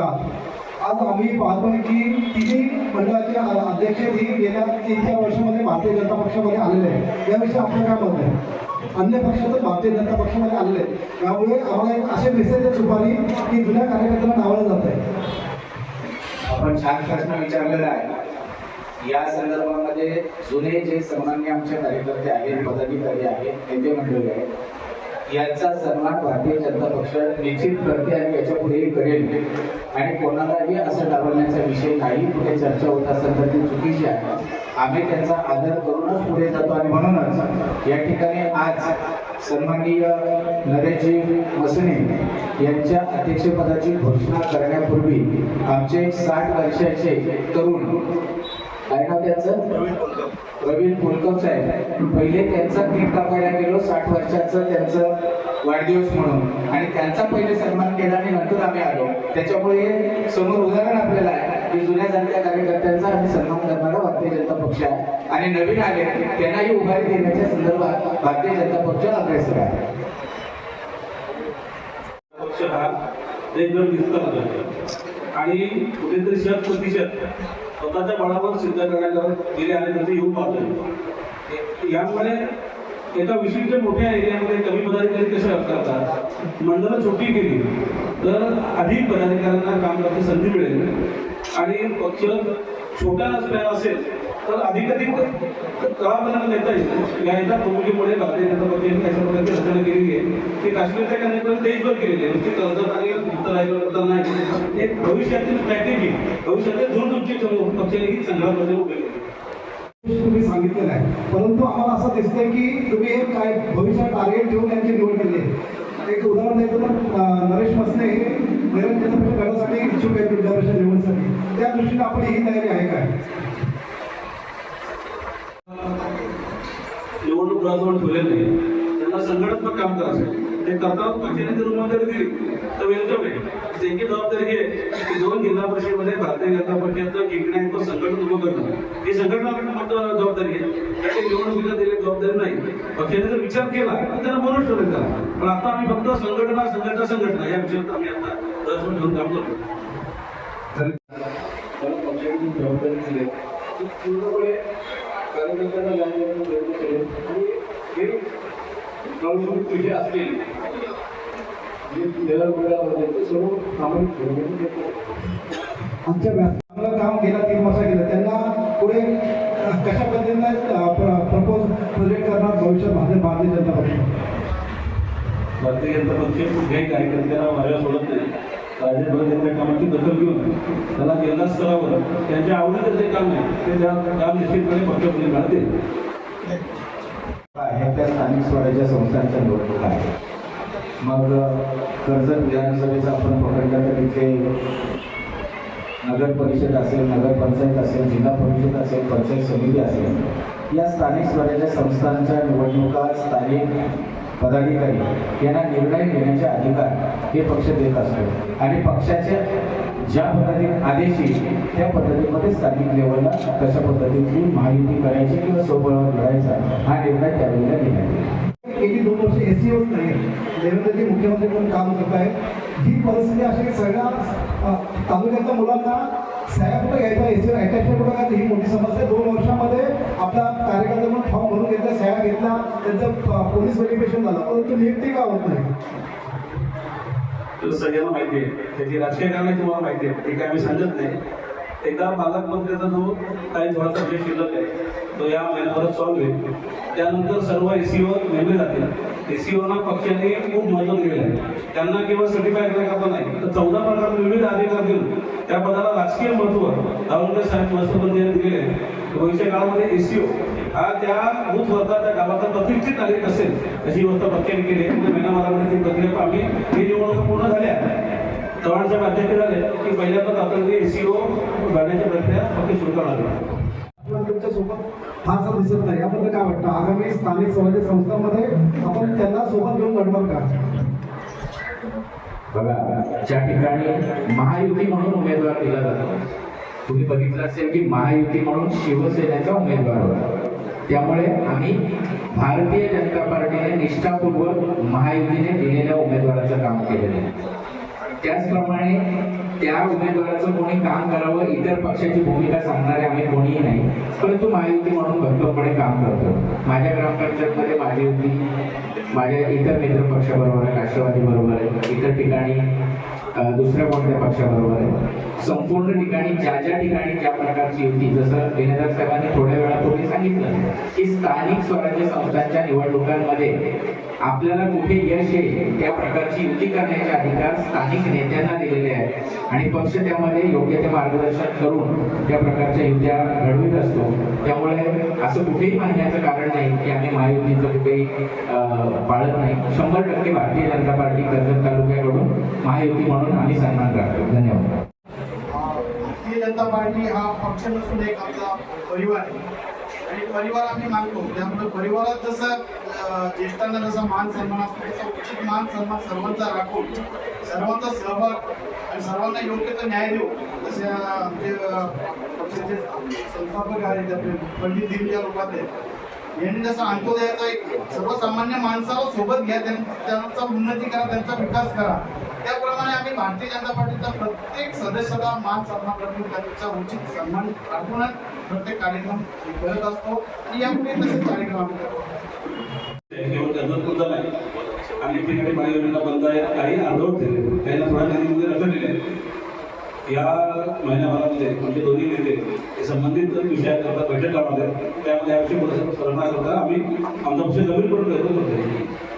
आहात. आज आम्ही पाहतो की तिन्ही मंडळाचे अध्यक्ष हे गेल्या तीन चार वर्षामध्ये भारतीय जनता पक्षामध्ये आलेले आहे याविषयी आपलं काय मत आहे? अन्य पक्षाचं भारतीय जनता पक्षामध्ये आलेले आहे त्यामुळे आम्हाला एक असे मेसेज सुपारी दुपारी की जुन्या कार्यकर्त्यांना डावलं जात आहे आपण छान प्रश्न विचारलेला आहे. या संदर्भामध्ये जुने जे सन्मान्य आमचे कार्यकर्ते आहेत पदाधिकारी आहेत नेते मंडळी आहेत यांचा सन्मान भारतीय जनता पक्ष निश्चित करते आणि याच्या पुढेही करेल. आणि कोणालाही असं डावलण्याचा विषय नाही. कुठे चर्चा होत असेल तर ती चुकीची आहे. आम्ही त्यांचा आदर करूनच पुढे जातो आणि म्हणूनच या ठिकाणी आज सन्माननीय नरेशजी मसने यांच्या अध्यक्षपदाची घोषणा करण्यापूर्वी आमचे साठ वर्षाचे तरुण काय नाव त्याचं? प्रवीण पुलकम साहेब. पहिले त्यांचा केक कापायला गेलो साठ वर्षाचं त्यांचं वाढदिवस म्हणून. आणि त्यांचा पहिले सन्मान केला आणि नंतर आम्ही आलो. त्याच्यामुळे समोर उदाहरण आपल्याला आहे की जुन्या जाणत्या कार्यकर्त्यांचा आम्ही सन्मान करणारा भारतीय जनता पक्ष आहे. आणि नवीन आले त्यांनाही उभारी देण्याच्या संदर्भात भारतीय जनता पक्ष अग्रेसर आहे. पक्ष हा एकदम विस्तार आणि कुठेतरी शत प्रतिशत स्वतःच्या बळावर सिद्ध करण्याकडे गेले आणि त्याचं येऊन पाहतो यामुळे एका विशिष्ट मोठ्या एरियामध्ये कमी पदाधिकारी कसे करतात मंडळं छोटी केली तर अधिक पदाधिकाऱ्यांना काम करण्याची संधी मिळेल. आणि पक्ष छोटा असल्या असेल तर अधिकाधिक तळापर्यंत नेता येईल. या एका भूमिकेमुळे भारतीय जनता पक्षाने अशा प्रकारची रचना केलेली आहे की काश्मीरच्या कार्यक्रम देशभर केलेली आहे. नुसती कर्जत आणि उत्तराखंड नाही. एक भविष्यातील स्ट्रॅटेजी भविष्यातील दूरदृष्टी पक्षाने ही संघामध्ये उभे तुम्ही सांगितलेलं आहे. परंतु आम्हाला असं दिसतंय की तुम्ही एक काय भविष्यात टार्गेट ठेवून त्यांची निवड केली आहे. एक उदाहरण द्यायचं तर नरेश मसने हे नरेंद्र पक्ष गटासाठी इच्छुक आहेत विद्यापीठ निवडसाठी. त्या दृष्टीने आपली ही तयारी आहे काय? निवडणूक ठेवलेलं नाही. त्यांना संघटनात्मक काम करायचं. ते करताना पक्षाने जर उमेदवारी दिली तर वेलकम आहे. त्यांची जबाबदारी ही आहे की दोन जिल्हा परिषदेमध्ये भारतीय जनता पक्षाचं जिंकण्याचं संघटन उभं करणं. ही संघटनात्मक जबाबदारी आहे. त्याची निवडणुकीला दिलेली जबाबदारी नाही. पक्षाने जर विचार केला तर त्यांना मनोज ठरेल त्याला. पण आता आम्ही फक्त संघटना संघटना संघटना या विषयात आम्ही आता दर्शन घेऊन काम करतो जबाबदारी दिली पूर्णपणे कार्यकर्त्यांना प्रयत्न केले आणि हे प्रमुख तुझे असतील. सर्व सामायिक आमच्या व्यास- चांगलं काम केलं तीन वर्ष केलं. त्यांना पुढे कशा पद्धतीने प्रपोज प्रोजेक्ट करणार भविष्यात भारतीय भारतीय जनता पक्ष? भारतीय जनता पक्ष कुठल्याही कार्यकर्त्यांना माझ्या सोडत नाही. राजेंद्र त्यांच्या कामाची दखल घेऊन त्याला जिल्हा स्तरावर त्यांच्या आवडीचं जे काम आहे ते त्या काम निश्चितपणे पक्षामध्ये घालते आहे त्या स्थानिक स्वराज्य संस्थांच्या निवडणुका आहेत. मग कर्जत विधानसभेचा आपण पकडलं तर तिथे नगर परिषद असेल नगर पंचायत असेल जिल्हा परिषद असेल पंचायत समिती असेल या स्थानिक स्वराज्य संस्थांच्या निवडणुका स्थानिक पदाधिकारी यांना निर्णय घेण्याचे अधिकार हे पक्ष देत असतो. आणि पक्षाच्या ज्या पद्धतीने आदेश येईल त्या पद्धतीमध्ये स्थानिक लेवलला कशा पद्धतीची माहिती करायची किंवा सोबत लढायचा हा निर्णय त्यावेळेला घेण्यात येईल. गेली दोन वर्ष एस सी होत नाही. देवेंद्रजी मुख्यमंत्री म्हणून काम करत आहेत. ही परिस्थिती अशी की सगळ्या अ, तालुक्यातल्या मुलांना सह्या कुठं घ्यायचा एस सी अटॅचमेंट कुठं घ्यायचं ही मोठी समस्या दोन वर्षामध्ये आपला कार्यकर्ता म्हणून फॉर्म भरून घेतला सह्या घेतला त्यांचं पोलीस व्हेरिफिकेशन झालं. परंतु नियुक्ती का होत नाही? तर सगळ्यांना माहिती आहे. त्याची राजकीय कारणे तुम्हाला माहिती आहे. ते काय आम्ही सांगत नाही. एकदा पालकमंत्र्याचा जो काही थोडासा विषय शिल्लक आहे तो या महिन्याभरात सॉल्व्ह होईल. त्यानंतर सर्व एसीओ नेमले जातील. एसीओना पक्षाने खूप महत्त्व दिलेलं आहे. त्यांना केवळ सर्टिफाय करण्याकरता नाही तर चौदा प्रकार विविध अधिकार देऊन त्या पदाला राजकीय महत्त्व औरंगजेब साहेब राष्ट्रपती यांनी दिलेले आहे भविष्य काळामध्ये एसीओ हा त्या बूथ वर्गाच्या गावाचा प्रतिष्ठित नागरिक असेल अशी व्यवस्था पक्के केली आहे. म्हणजे महिनाभरामध्ये ती प्रक्रिया पाहिली ही निवडणुका पूर्ण झाल्या. चव्हाण साहेब अध्यक्ष झाले की पहिल्यांदाच आपण एसीओ भरण्याच्या प्रक्रिया पक्ष सुरू करणार सोबत फारसा दिसत नाही. याबद्दल काय वाटतं? आगामी स्थानिक स्वराज्य संस्थांमध्ये आपण त्यांना सोबत घेऊन लढणार का? बघा ज्या ठिकाणी महायुती म्हणून उमेदवार दिला जातो तुम्ही बघितलं असेल की महायुती म्हणून शिवसेनेचा उमेदवार होता. त्यामुळे आम्ही भारतीय जनता पार्टीने निष्ठापूर्वक महायुतीने दिलेल्या उमेदवाराचं काम केलेलं आहे. त्याचप्रमाणे त्या उमेदवाराचं कोणी काम करावं इतर पक्षाची भूमिका सांगणारे आम्ही कोणीही नाही. परंतु महायुती म्हणून भक्कमपणे काम करतो. माझ्या ग्रामपंचायतमध्ये माझी युती माझ्या इतर मित्र पक्षाबरोबर आहे राष्ट्रवादी बरोबर आहे. इतर ठिकाणी दुसऱ्या कोणत्या पक्षाबरोबर आहे? संपूर्ण ठिकाणी ज्या ज्या ठिकाणी ज्या प्रकारची युती जसं विनोदार साहेबांनी थोड्या वेळापूर्वी सांगितलं की स्थानिक स्वराज्य संस्थांच्या निवडणुकांमध्ये आपल्याला कुठे यश येईल त्या प्रकारची युती करण्याचे अधिकार स्थानिक नेत्यांना दिलेले आहेत. आणि पक्ष त्यामध्ये योग्य ते मार्गदर्शन करून त्या प्रकारच्या युत्या घडवित असतो. त्यामुळे असं कुठेही मानण्याचं कारण नाही की आम्ही महायुतीचं कुठेही अं, पाळत नाही. शंभर टक्के भारतीय जनता पार्टी कर्जत तालुक्याकडून महायुती म्हणून म्हणून आम्ही सन्मान करतो धन्यवाद. भारतीय जनता पार्टी हा पक्ष नसून एक आमचा परिवार आहे. आणि परिवार आम्ही मानतो. त्यामुळे परिवारात जसं ज्येष्ठांना जसा मान सन्मान असतो तसा उचित मान सन्मान सर्वांचा राखून सर्वांचा सहभाग आणि सर्वांना योग्य तो न्याय देऊ तसे आमचे पक्षाचे संस्थापक आहेत आपले पंडित दीनदयाल उपाध्याय. यांनी जसं अंत्योदयाचा एक सर्वसामान्य माणसाला सोबत घ्या त्यांचा उन्नती करा त्यांचा विकास करा त्याप्रमाणे आम्ही भारतीय जनता पार्टीचा प्रत्येक सदस्याला मान सन्मान करून त्यांचा उचित सन्मान राखूनच प्रत्येक कार्यक्रम करत असतो. आणि यापुढे तसेच कार्यक्रम आम्ही करतो ठिकाणी पाणी योजना बंद आहे काही अर्धवट दिले त्यांना थोड्या निधीमध्ये दिले या महिन्याभरामध्ये म्हणजे दोन्ही नेते हे संबंधित विषयाकरता बैठक लावणार आहेत त्यामध्ये याविषयी पुढे स्पर्धा करता आम्ही आमचा पक्ष प्रयत्न करतो